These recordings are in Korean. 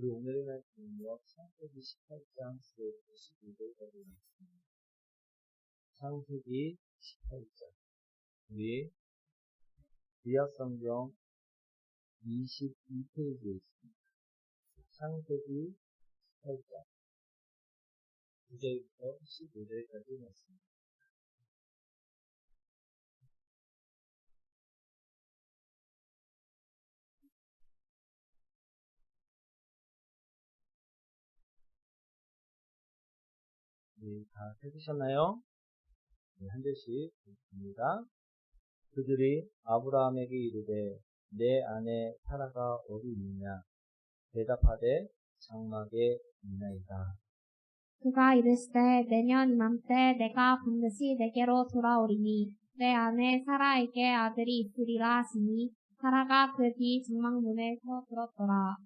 우리 오늘의 말씀은요, 창세기 18장 12절까지 말씀입니다. 창세기 18장. 우리 구약성경 22페이지에 있습니다. 창세기 18장. 9절부터 15절까지 말씀입니다. 네, 다 해주셨나요? 네, 한 절씩 읽습니다. 그들이 아브라함에게 이르되 내 아내 사라가 어디 있느냐? 대답하되 장막에 있나이다. 그가 이르시되 내년 이맘때 내가 반드시 내게로 돌아오리니 내 아내 사라에게 아들이 있으리라 하시니 사라가 그 뒤 장막문에 서 들었더라.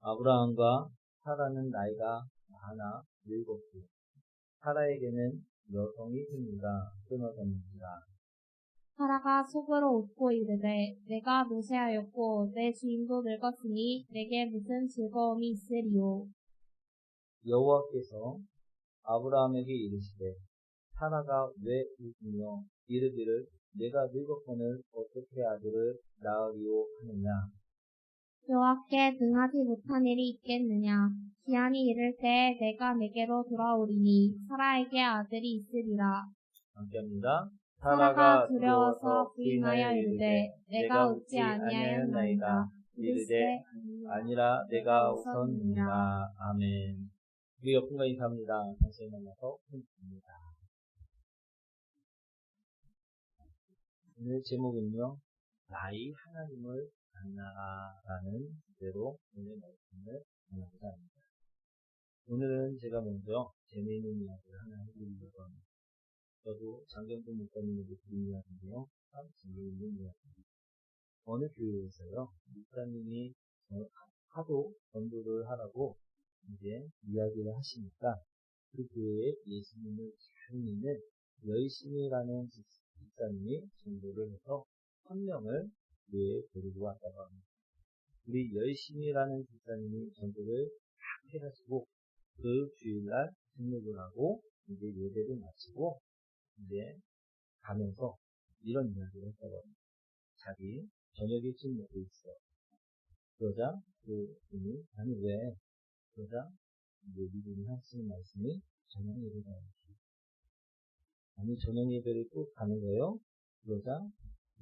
아브라함과 사라는 나이가 많아 늙었고 사라에게는 여성이 생기가 끊어졌는지라 사라가 속으로 웃고 이르되 내가 노쇠하였고 내 주인도 늙었으니 내게 무슨 즐거움이 있으리요. 여호와께서 아브라함에게 이르시되 사라가 왜 웃으며 이르기를 내가 늙었거늘 어떻게 아들을 낳으리오 하느냐 여호와께 능하지 못한 일이 있겠느냐. 기한이 이를 때 내가 내게로 돌아오리니 사라에게 아들이 있으리라. 함께합니다. 사라가 두려워서 부인하여 이르되 내가 웃지 아니하였나이다. 이르되 아니라 내가 웃었느니라. 아멘. 우리 옆분과 인사합니다. 다시 만나서 힘듭니다. 오늘 제목은요. 나이 하나님을 만나라는 주제로 오늘 말씀을 나누고자 합니다. 오늘은 제가 먼저 재미있는 이야기를 하나 해드리려고 합니다. 저도 장경도 목사님에게 드린 이야기인데요. 참 재미있는 이야기입니다. 어느 교회에서요, 목사님이 하도 전도를 하라고 이제 이야기를 하시니까 그 교회에 예수님을 잘 믿는 열심히라는 집사님이 전도를 해서 한 명을 교회에 데리고 왔다고 합니다. 우리 열심히라는 집사님이 전도를 딱 해가지고 그 주일날 등록을 하고 이제 예배를 마치고 이제 가면서 이런 이야기를 했다고 합니다. 자기 저녁에 좀 먹고 있어. 그러자 그 분이 아니 왜? 그러자 이제 이분이 하시는 말씀이 저녁 예배가 아니 저녁 예배를 꼭 가는 거예요? 그러자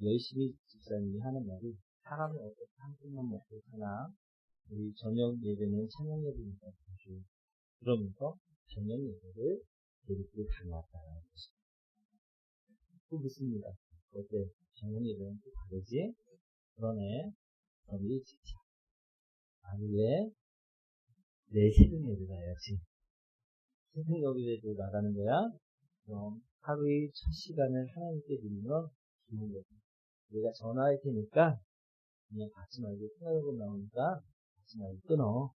열심히 집사님이 하는 말이 사람이 어떻게 한 끼만 먹고 사나 우리 저녁 예배는 찬양 예배니까 주 그러면서 저녁 예배를 데리고 다녀왔다는 것입니다. 또 묻습니다. 어때? 저녁 예배는 또 다르지? 그러네. 우리 진짜 아니 왜? 내 새벽 예배 가야지. 새벽 예배도 나가는 거야? 그럼 하루의 첫 시간을 하나님께 드리면 좋은 거지. 내가 전화할 테니까 그냥 받지 말고 통화요금 나오니까 받지 말고 끊어.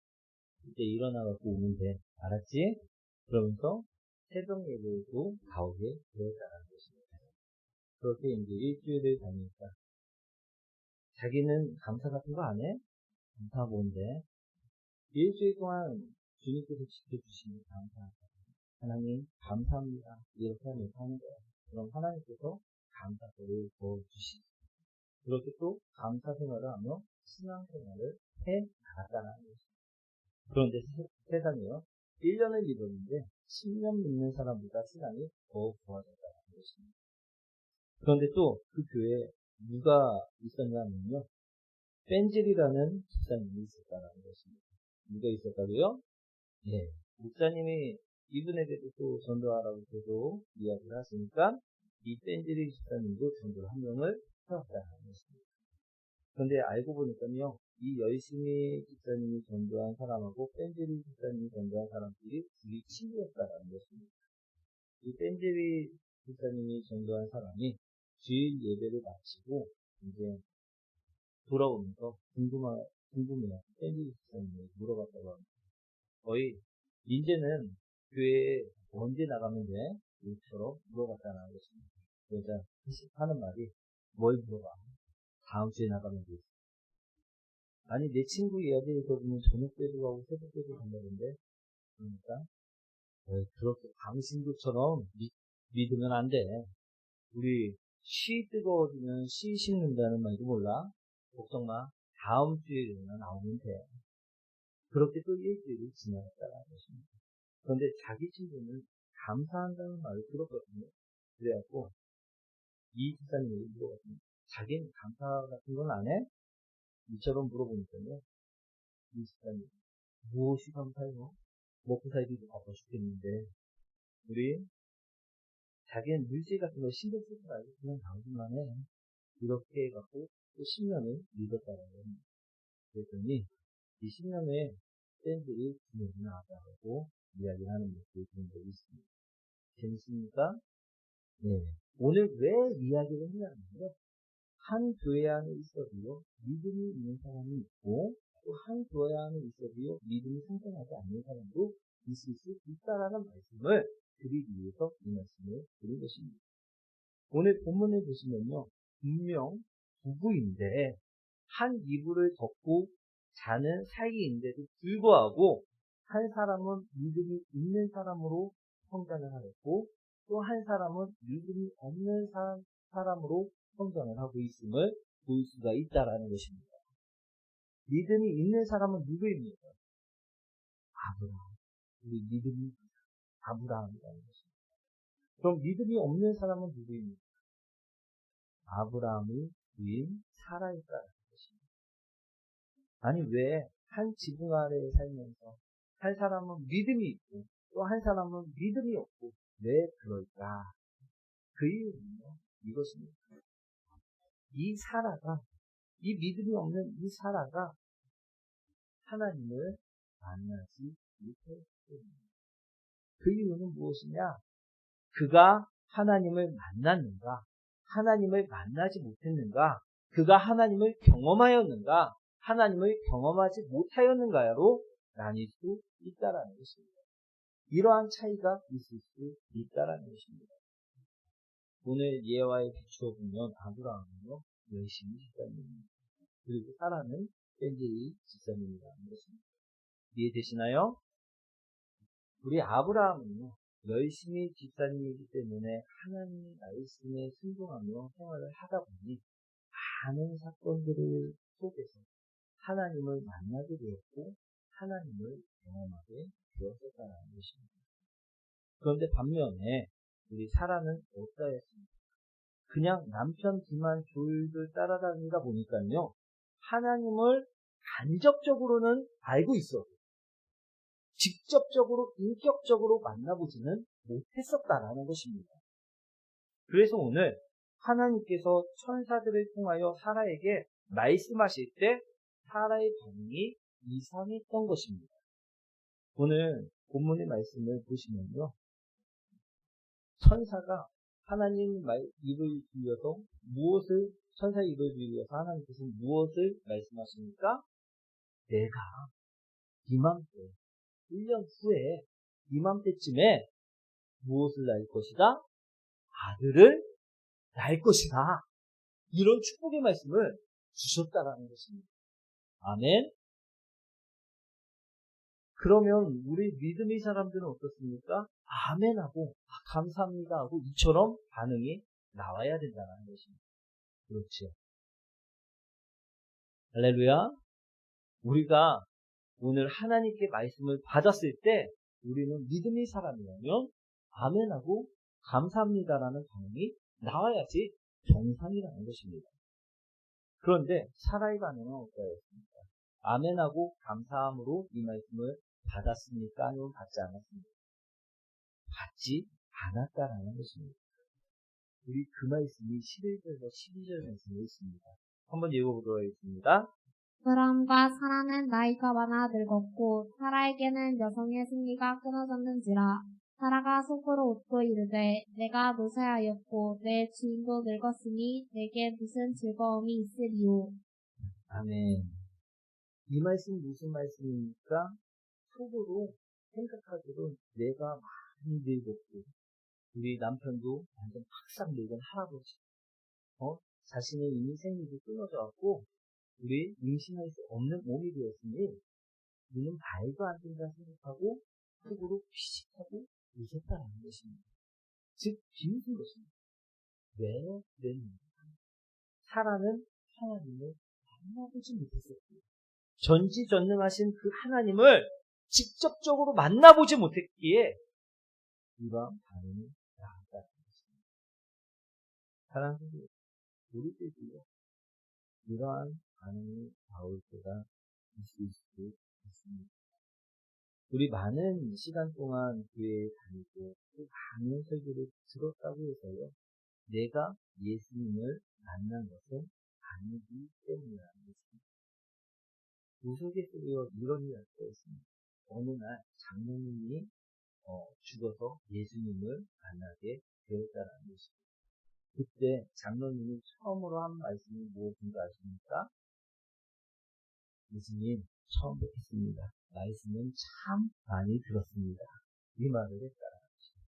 그때 일어나갖고 오면 돼. 알았지? 그러면서 새벽 예배에도 나오게 되었다는 것입니다. 그렇게 이제 일주일을 다니니까 자기는 감사 같은 거 안 해? 감사 뭔데? 일주일 동안 주님께서 지켜주시니 감사하다. 하나님 감사합니다. 이렇게 하면서 하는 거야. 그럼 하나님께서 감사를 부어주시죠. 그렇게 또 감사 생활을 하며 신앙 생활을 해 나갔다는 것입니다. 그런데 세 상에요. 1년을 믿었는데 10년 믿는 사람보다 신앙이 더 좋아졌다는 것입니다. 그런데 또 그 교회에 누가 있었냐면요. 뺀질이라는 집사님이 있었다는 것입니다. 누가 있었다고요? 예. 목사님이 이분에게도 또 전도하라고 계속 이야기를 하시니까 이 뺀질이 집사님도 전도 한 명을 세웠다는 것입니다. 그런데 알고 보니까요. 이 열심히 집사님이 전도한 사람하고 뺀질이 집사님이 전도한 사람들이 둘이 친구였다는 것입니다. 이 뺀질이 집사님이 전도한 사람이 주일 예배를 마치고 이제 돌아오면서 궁금하, 궁금해요. 뺀질이 집사님이 물어봤다고 합니다. 거의 이제는 교회에 언제 나가면 돼? 이처럼 물어봤다는 것입니다. 그러자 하는 말이 뭘 물어봐? 다음 주에 나가면 돼. 아니, 내 친구 이야기를 들으면 저녁 때도 가고 새벽 때도 간다던데. 그러니까, 어, 그렇게 방신구처럼 믿, 믿으면 안 돼. 우리 시 뜨거워지면 시 식는다는 말도 몰라. 걱정 마. 다음 주에 나오면 돼. 그렇게 또 일주일이 지나갔다는 것입니다. 그런데 자기 친구는 감사한다는 말을 들었거든요. 그래갖고, 이 집사님이 물어봤더니, 자기는 감사 같은 건 안 해? 이처럼 물어보니까요. 이 집사님, 무엇이 감사해요? 먹고 살기도 바빠 죽겠는데, 우리, 자기는 물질 같은 거 신경 쓰지 말고 그냥 나오기만 해. 이렇게 해갖고, 또 10년을 믿었다고 합니다. 그랬더니, 이 10년에 팬들이 두 명이 나왔다고 이야기를 하는 적이 있습니다. 재밌습니까? 네. 오늘 왜 이야기를 하냐면요. 한 교회 안에 있어도요, 믿음이 있는 사람이 있고, 또 한 교회 안에 있어도요, 믿음이 성장하지 않는 사람도 있을 수 있다라는 말씀을 드리기 위해서 이 말씀을 드린 것입니다. 오늘 본문을 보시면요, 분명 부부인데, 한 이불을 덮고 자는 사이인데도 불구하고, 한 사람은 믿음이 있는 사람으로 성장을 하였고, 또 한 사람은 믿음이 없는 사, 사람으로 성장을 하고 있음을 볼 수가 있다라는 것입니다. 믿음이 있는 사람은 누구입니까? 아브라함. 우리 믿음이 아브라함이라는 것입니다. 그럼 믿음이 없는 사람은 누구입니까? 아브라함의 부인 사라일까라는 것입니다. 아니 왜 한 지붕 아래에 살면서 한 사람은 믿음이 있고 또 한 사람은 믿음이 없고? 그 이유는요, 이것입니다. 이 사라가, 이 믿음이 없는 이 사라가 하나님을 만나지 못했기 때문입니다. 그 이유는 무엇이냐? 그가 하나님을 만났는가? 하나님을 만나지 못했는가? 그가 하나님을 경험하였는가? 하나님을 경험하지 못하였는가로 나뉠 수 있다라는 것입니다. 이러한 차이가 있을 수 있다라는 것입니다. 오늘 예화에 비추어 보면 아브라함은요 열심히 집사님입니다. 그리고 사라는 벤제이 집사님이라는 것입니다. 이해되시나요? 우리 아브라함은요 열심히 집사님이기 때문에 하나님의 말씀에 순종하며 생활을 하다 보니 많은 사건들을 속에서 하나님을 만나게 되었고 하나님을 경험하게 되었었다는 것입니다. 그런데 반면에 우리 사라는 어떠했습니까? 그냥 남편 뒤만 졸졸 따라다니다 보니까요. 하나님을 간접적으로는 알고 있어도 직접적으로 인격적으로 만나보지는 못했었다라는 것입니다. 그래서 오늘 하나님께서 천사들을 통하여 사라에게 말씀하실 때 사라의 반응이 이상했던 것입니다. 오늘 본문의 말씀을 보시면요. 천사가 하나님 말, 입을 빌려서 무엇을, 천사 입을 빌려서 하나님께서 무엇을 말씀하십니까? 내가 이맘때, 1년 후에 이맘때쯤에 무엇을 낳을 것이다? 아들을 낳을 것이다. 이런 축복의 말씀을 주셨다라는 것입니다. 아멘. 그러면 우리 믿음의 사람들은 어떻습니까? 아멘하고 아, 감사합니다 하고 이처럼 반응이 나와야 된다는 것입니다. 그렇죠. 할렐루야. 우리가 오늘 하나님께 말씀을 받았을 때 우리는 믿음의 사람이라면 아멘하고 감사합니다라는 반응이 나와야지 정상이라는 것입니다. 그런데 사라의 반응은 어떠했습니까? 아멘하고 감사함으로 이 말씀을 받았습니까? 아니면 받지 않았습니까? 받지 않았다라는 것입니다. 우리 그 말씀이 11절에서 12절 말씀에 있습니다. 한번 읽어보도록 하겠습니다. 아브라함과 사라는 나이가 많아 늙었고 사라에게는 여성의 승리가 끊어졌는지라 사라가 속으로 웃고 이르되 내가 노쇠하였고 내 주인도 늙었으니 내게 무슨 즐거움이 있으리요. 아멘. 이 말씀 무슨 말씀입니까? 속으로 생각하기로 내가 많이 늙었고 우리 남편도 완전 팍싹 늙은 할아버지 어? 자신의 생리도 끊어져 갖고 우리 임신할 수 없는 몸이 되었으니 우리는 말도 안 된다 생각하고 속으로 피식하고 웃었다는 것입니다. 즉 비웃은 것입니다. 왜 그랬는가? 사라는 하나님을 만나보지 못했었고요. 전지전능하신 그 하나님을 직접적으로 만나보지 못했기에 이러한 반응이 나왔다는 것입니다. 사랑하는 우리들도요, 이러한 반응이 나올 때가 있을 수도 있습니다. 우리 많은 시간 동안 교회에 다니고 또 많은 설교를 들었다고 해서요, 내가 예수님을 만난 것은 아니기 때문이라는 것입니다. 우스갯소리로 이런 이야기가 있습니다. 어느 날 장로님이 어, 죽어서 예수님을 만나게 되었다는 것입니다. 그때 장로님이 처음으로 한 말씀이 무엇인지 아십니까? 예수님 처음 뵙겠습니다. 말씀은 참 많이 들었습니다. 이 말을 했다는 것입니다.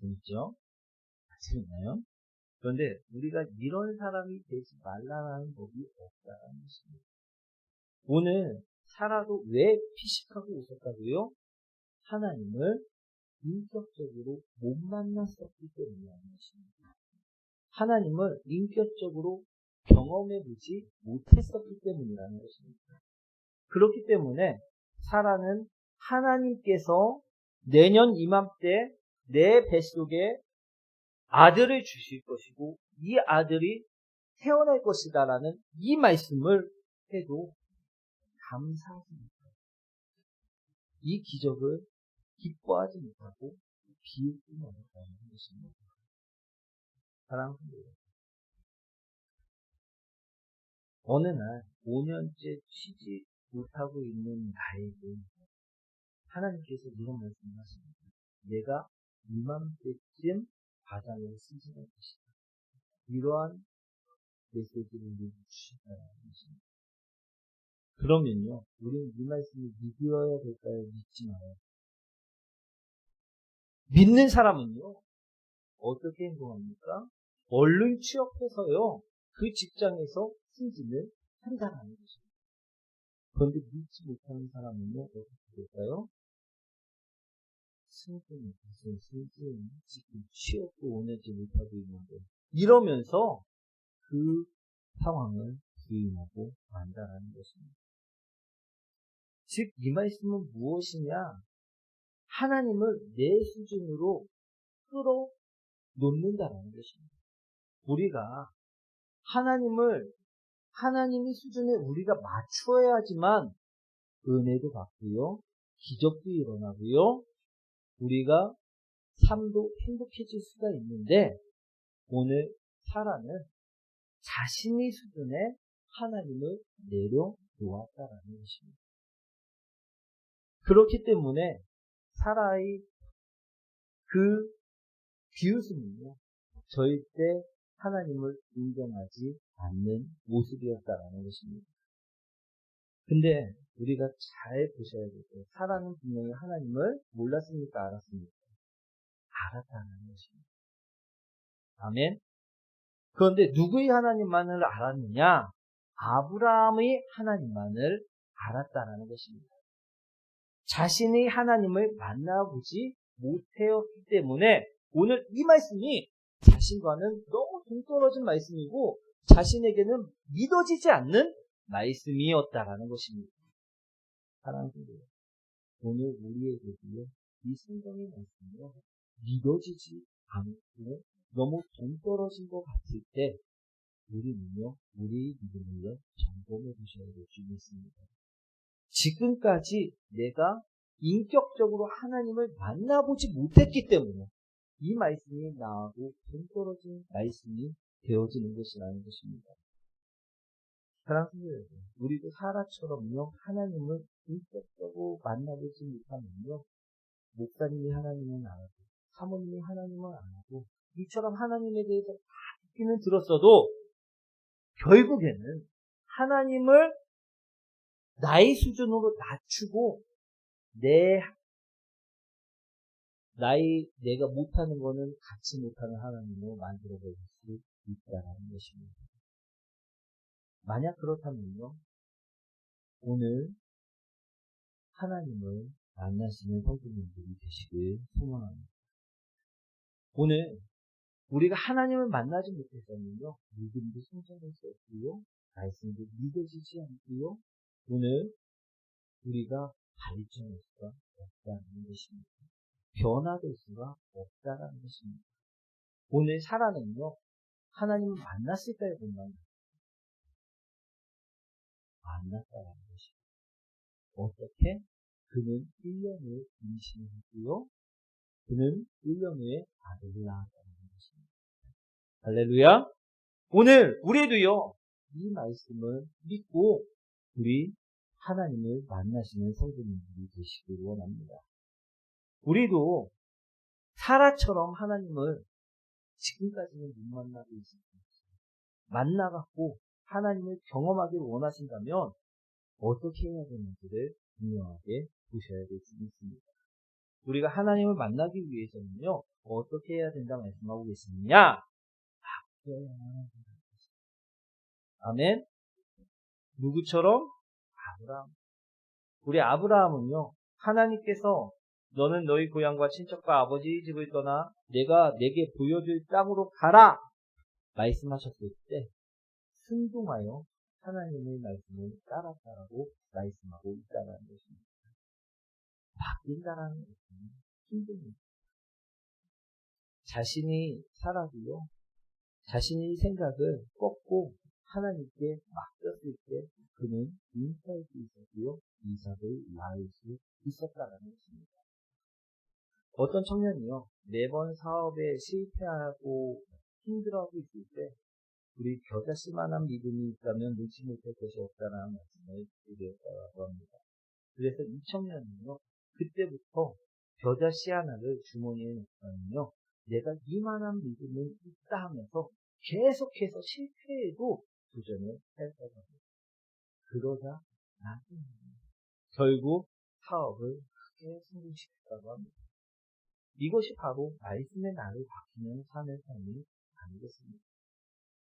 재밌죠? 재밌나요? 그런데 우리가 이런 사람이 되지 말라는 법이 없다는 것입니다. 오늘 살아도 왜 피식하고 웃었다고요? 하나님을 인격적으로 못 만났었기 때문이라는 것입니다. 하나님을 인격적으로 경험해보지 못했었기 때문이라는 것입니다. 그렇기 때문에 사라는 하나님께서 내년 이맘때 내 뱃속에 아들을 주실 것이고 이 아들이 태어날 것이다라는 이 말씀을 해도 감사하지 못하고 이 기적을 기뻐하지 못하고 비웃고 말았다는 것입니다. 여러분. 어느 날 5년째 쉬지 못하고 있는 나에게 하나님께서 이런 말씀을 하십니다. 내가 이맘때쯤 과장을 승진할 것이다. 이러한 메시지를 것입니다. 그러면요, 우리는 이 말씀을 믿어야 될까요? 믿지 말아요. 믿는 사람은요, 어떻게 행동합니까? 얼른 취업해서요, 그 직장에서 승진을 한다는 것입니다. 그런데 믿지 못하는 사람은요, 어떻게 될까요? 승진, 무슨 승진, 지금 취업도 오늘지 못하고 있는데, 이러면서 그 상황을 부인하고 만다라는 것입니다. 즉, 이 말씀은 무엇이냐? 하나님을 내 수준으로 끌어 놓는다라는 것입니다. 우리가 하나님을 하나님의 수준에 우리가 맞추어야지만 은혜도 받고요. 기적도 일어나고요. 우리가 삶도 행복해질 수가 있는데 오늘 사라는 자신의 수준에 하나님을 내려놓았다라는 것입니다. 그렇기 때문에 사라의 그 비웃음은요, 절대 하나님을 인정하지 않는 모습이었다라는 것입니다. 근데 우리가 잘 보셔야 되죠. 사라는 분명히 하나님을 몰랐습니까? 알았습니까? 알았다는 것입니다. 아멘. 그런데 누구의 하나님만을 알았느냐? 아브라함의 하나님만을 알았다는 것입니다. 자신의 하나님을 만나보지 못하였기 때문에 오늘 이 말씀이 자신과는 너무 동떨어진 말씀이고 자신에게는 믿어지지 않는 말씀이었다라는 것입니다. 분 오늘 우리에게도요, 이 성경의 말씀이요, 믿어지지 않고 너무 동떨어진 것 같을 때, 우리는요, 우리의 믿음을요, 점검해 보셔야 될 줄 믿습니다. 지금까지 내가 인격적으로 하나님을 만나보지 못했기 때문에 이 말씀이 나하고 동떨어진 말씀이 되어지는 것이라는 것입니다. 사랑하는 여러분, 우리도 사라처럼요, 하나님을 인격적으로 만나보지 못하면요, 목사님이 하나님은 안 하고, 사모님이 하나님은 안 하고, 이처럼 하나님에 대해서 다 듣기는 들었어도, 결국에는 하나님을 나의 수준으로 낮추고, 내, 나의, 내가 못하는 거는 같이 못하는 하나님으로 만들어버릴 수 있다는 것입니다. 만약 그렇다면요. 오늘 하나님을 만나시는 성도님들이 되시길 소망합니다. 오늘 우리가 하나님을 만나지 못했다면요. 믿음도 성장할 수 없고요. 말씀도 믿어지지 않고요. 오늘 우리가 발전할 수가 없다는 것입니다. 변화될 수가 없다라는 것입니다. 오늘 사라는요. 하나님을 만났을까요? 못 만났을까요? 만났다라는 것입니다. 어떻게? 그는 1년 후에 임신했고요. 그는 1년 후에 아들을 낳았다는 것입니다. 할렐루야! 오늘 우리도요, 이 말씀을 믿고 우리 하나님을 만나시는 성도님들이 되시길 원합니다. 우리도 사라처럼 하나님을 지금까지는 못 만나고 있습니다. 만나갖고 하나님을 경험하길 원하신다면 어떻게 해야 되는지를 분명하게 보셔야 될 수 있습니다. 우리가 하나님을 만나기 위해서는요, 어떻게 해야 된다 말씀하고 계시느냐? 바뀌어야만 한다. 아멘? 누구처럼? 아브라함. 우리 아브라함은요, 하나님께서 너는 너희 고향과 친척과 아버지 집을 떠나 내가 내게 보여줄 땅으로 가라! 말씀하셨을 때, 순종하여 하나님의 말씀을 따랐다라고 말씀하고 있다는 것입니다. 바뀐다라는 것은 힘듭니다. 자신이 살아도요, 자신의 생각을 꺾고 하나님께 맡겼을 때 그는 인사할 수 있었고요, 이삭을 낳을 수 있었다는 것입니다. 어떤 청년이요, 매번 사업에 실패하고 힘들어하고 있을 때 우리 겨자씨만한 믿음이 있다면 놓지 못할 것이 없다는 말씀을 드렸다고 합니다. 그래서 이 청년은요, 그때부터 겨자씨 하나를 주머니에 넣다면요, 내가 이만한 믿음은 있다 하면서 계속해서 실패해도 도전을 했다고. 그러다 나중에 결국 사업을 크게 성공시켰다고 합니다. 이것이 바로 말씀의 나를 바뀌는 삶의 삶이 아니겠습니까?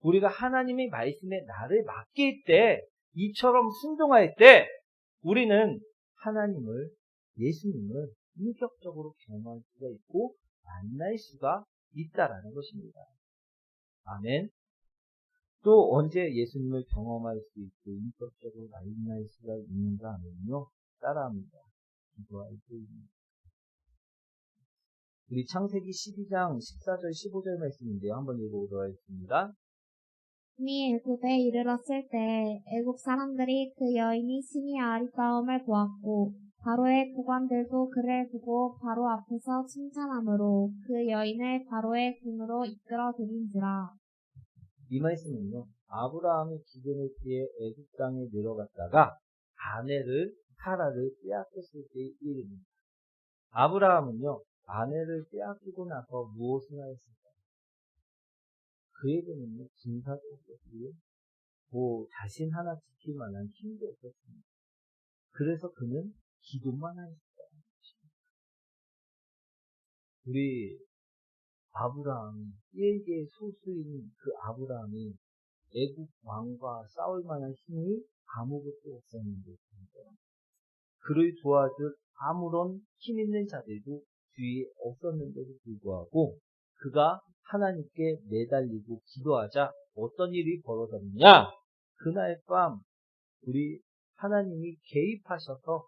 우리가 하나님의 말씀에 나를 맡길 때, 이처럼 순종할 때, 우리는 하나님을, 예수님을 인격적으로 경험할 수가 있고, 만날 수가 있다라는 것입니다. 아멘. 또 언제 예수님을 경험할 수 있고, 인격적으로 만날 수가 있는가 하면요, 따라합니다. 기도할 때입니다. 우리 창세기 12장 14절 15절 말씀인데요. 한번 읽어보도록 하겠습니다. 신이 애굽에 이르렀을 때 애굽 사람들이 그 여인이 신이 아리따움을 보았고 바로의 구관들도 그를 보고 바로 앞에서 칭찬함으로 그 여인을 바로의 궁으로 이끌어 들인지라. 이 말씀은요. 아브라함이 기근을 피해 애굽 땅에 내려갔다가 아내를 사라를 빼앗겼을 때의 일입니다. 아브라함은요. 아내를 빼앗기고 나서 무엇을 하였을까요? 그에게는요, 군사도 없었고요, 뭐, 자신 하나 지킬 만한 힘도 없었습니다. 그래서 그는 기도만 것입니다. 우리, 아브라함이, 일개의 소수인 그 아브라함이 애국 왕과 싸울 만한 힘이 아무것도 없었는데, 그를 도와줄 아무런 힘 있는 자들도 주위에 없었는데도 불구하고 그가 하나님께 매달리고 기도하자 어떤 일이 벌어졌느냐? 그날 밤 우리 하나님이 개입하셔서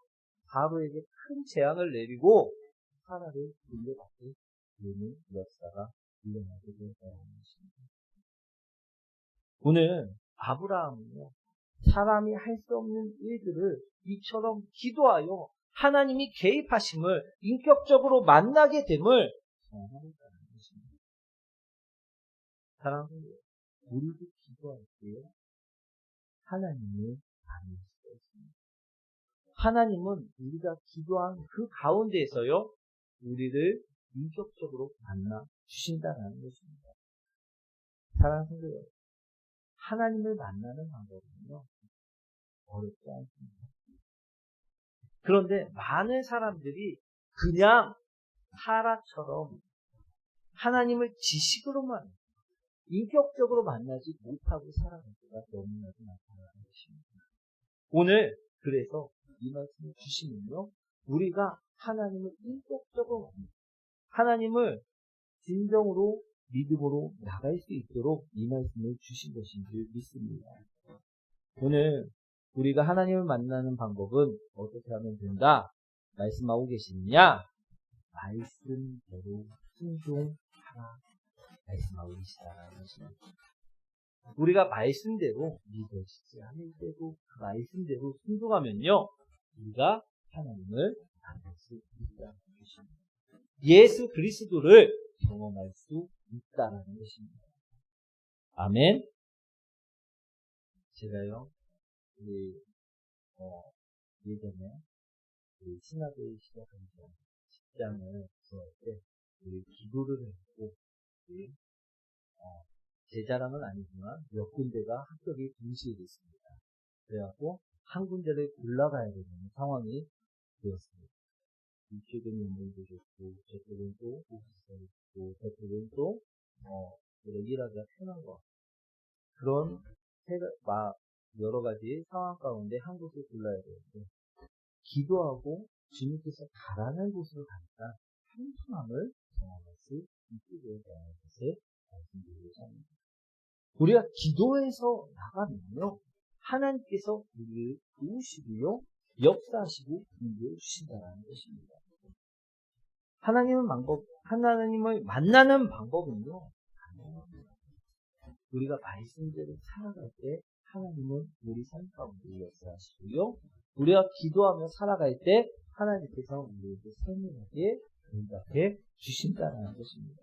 바로에게 큰 재앙을 내리고 사라를 물려받게 되는 역사가 일어나게 되었다는 것입니다. 오늘 아브라함은요, 사람이 할 수 없는 일들을 이처럼 기도하여 하나님이 개입하심을 인격적으로 만나게 됨을 경험했다는 것입니다. 사랑하는 우리도 기도할 때요. 하나님을 만날 수가 있습니다. 하나님은 우리가 기도한 그 가운데에서요. 우리를 인격적으로 만나 주신다는 것입니다. 사랑하는 여 하나님을 만나는 방법은요. 어렵지 않습니다. 그런데 많은 사람들이 그냥 사라처럼 하나님을 지식으로만 인격적으로 만나지 못하고 살아갈 때가 너무나도 많다는 것입니다. 오늘 그래서 이 말씀을 주시면요. 우리가 하나님을 인격적으로 만나 하나님을 진정으로 믿음으로 나갈 수 있도록 이 말씀을 주신 것인 줄 믿습니다. 오늘 우리가 하나님을 만나는 방법은 어떻게 하면 된다? 말씀하고 계시느냐? 말씀대로 순종하라. 말씀하고 계시다라는 것입니다. 우리가 말씀대로 믿어지지 않을 때도 그 말씀대로 순종하면요. 우리가 하나님을 만날 수 있다는 것입니다. 예수 그리스도를 경험할 수 있다는 것입니다. 아멘. 제가요, 우리, 어, 예전에, 우리 신학을 시작하기 전 직장을 구할 때, 우리 기도를 했고, 우리, 어, 제 자랑은 아니지만 몇 군데가 합격이 동시에 됐습니다. 그래갖고, 한 군데를 골라가야 되는 상황이 되었습니다. 이쪽은 연봉도 좋고, 저쪽은 또 오피스가 있고, 저쪽은 또, 어, 일하기가 편한 것. 그런 세, 마, 여러 가지 상황 가운데 한 곳을 골라야 되는데, 기도하고 주님께서 가라는 곳으로 가니까 평안함을 경험할 수 있게 되었다는 것을 말씀드리고자 합니다. 우리가 기도해서 나가면요, 하나님께서 우리를 도우시고요, 역사하시고 공부해 주신다는 것입니다. 하나님은 방법, 하나님을 만나는 방법은요, 우리가 말씀대로 살아갈 때 하나님은 우리 삶 가운데 역사하시고요. 우리가 기도하며 살아갈 때 하나님께서 우리에게 선명하게 응답해 주신다는 것입니다.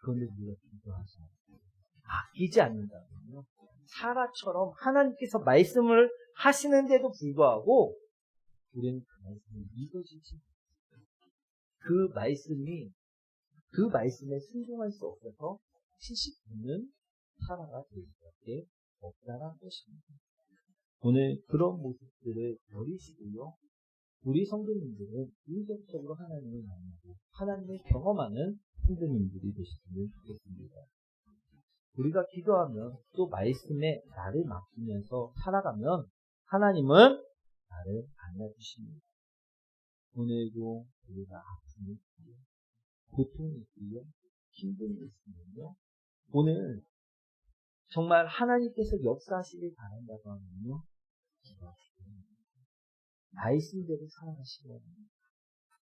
그런데 우리가 기도하지 아끼지 않는다면요. 사라처럼 하나님께서 말씀을 하시는데도 불구하고 우리는 그 말씀을 믿어지지 그 말씀이 그 말씀에 순종할 수 없어서 79는 살아가 될 수밖에 없다는 것입니다. 오늘 그런 모습들을 버리시고요. 우리 성도님들은 인격적으로 하나님을 만나고 하나님을 경험하는 성도님들이 되시기를 좋겠습니다. 우리가 기도하면 또 말씀에 나를 맡기면서 살아가면 하나님은 나를 만나주십니다. 오늘도 우리가 아픔이 있고요. 고통이 있고요. 힘듦이 있으면요. 오늘 정말 하나님께서 역사하시길 바란다고 하면요. 말씀대로 살아가시고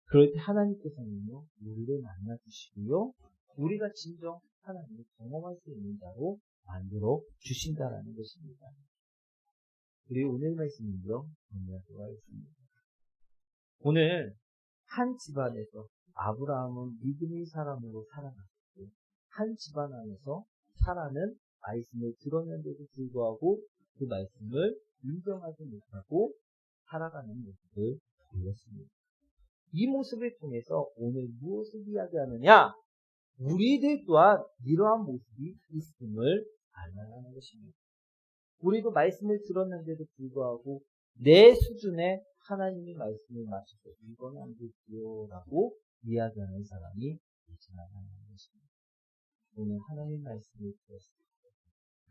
그럴 때 하나님께서는요. 우리를 만나주시고요. 우리가 진정 하나님을 경험할 수 있는 자로 만들어 주신다라는 것입니다. 우리 오늘 말씀은요. 정리하도록 하겠습니다. 오늘 한 집안에서 아브라함은 믿음의 사람으로 살아갔고 한 집안 안에서 사라는 말씀을 들었는데도 불구하고 그 말씀을 인정하지 못하고 살아가는 모습을 보였습니다. 이 모습을 통해서 오늘 무엇을 이야기하느냐? 우리들 또한 이러한 모습이 있음을 알만하는 것입니다. 우리도 말씀을 들었는데도 불구하고 내 수준에 하나님의 말씀을 맞춰서 이건 안 되지요 라고 이야기하는 사람이 않는 것입니다. 오늘 하나님 말씀을 들었을 때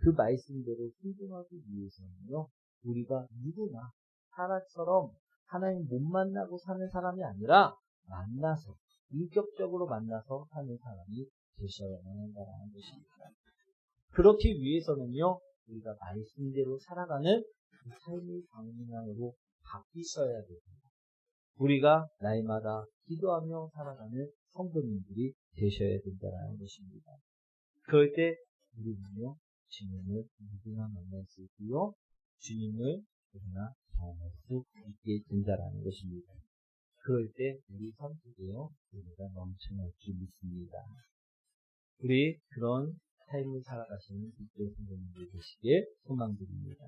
그 말씀대로 순종하기 위해서는요, 우리가 누구나 사라처럼 하나님 못 만나고 사는 사람이 아니라 만나서, 인격적으로 만나서 사는 사람이 되셔야만 한다는 것입니다. 그렇기 위해서는요, 우리가 말씀대로 살아가는 그 삶의 방향으로 바뀌셔야 됩니다. 우리가 날마다 기도하며 살아가는 성도님들이 되셔야 된다는 것입니다. 그럴 때 우리는요, 주님을 누구나 만날 수 있고요, 주님을 누구나 경험할 수 있게 된다는 것입니다. 그럴 때 우리 삶 속에요, 우리가 넘쳐날 줄 믿습니다. 우리 그런 삶을 살아가시는 국제 성도님들 되시길 소망드립니다.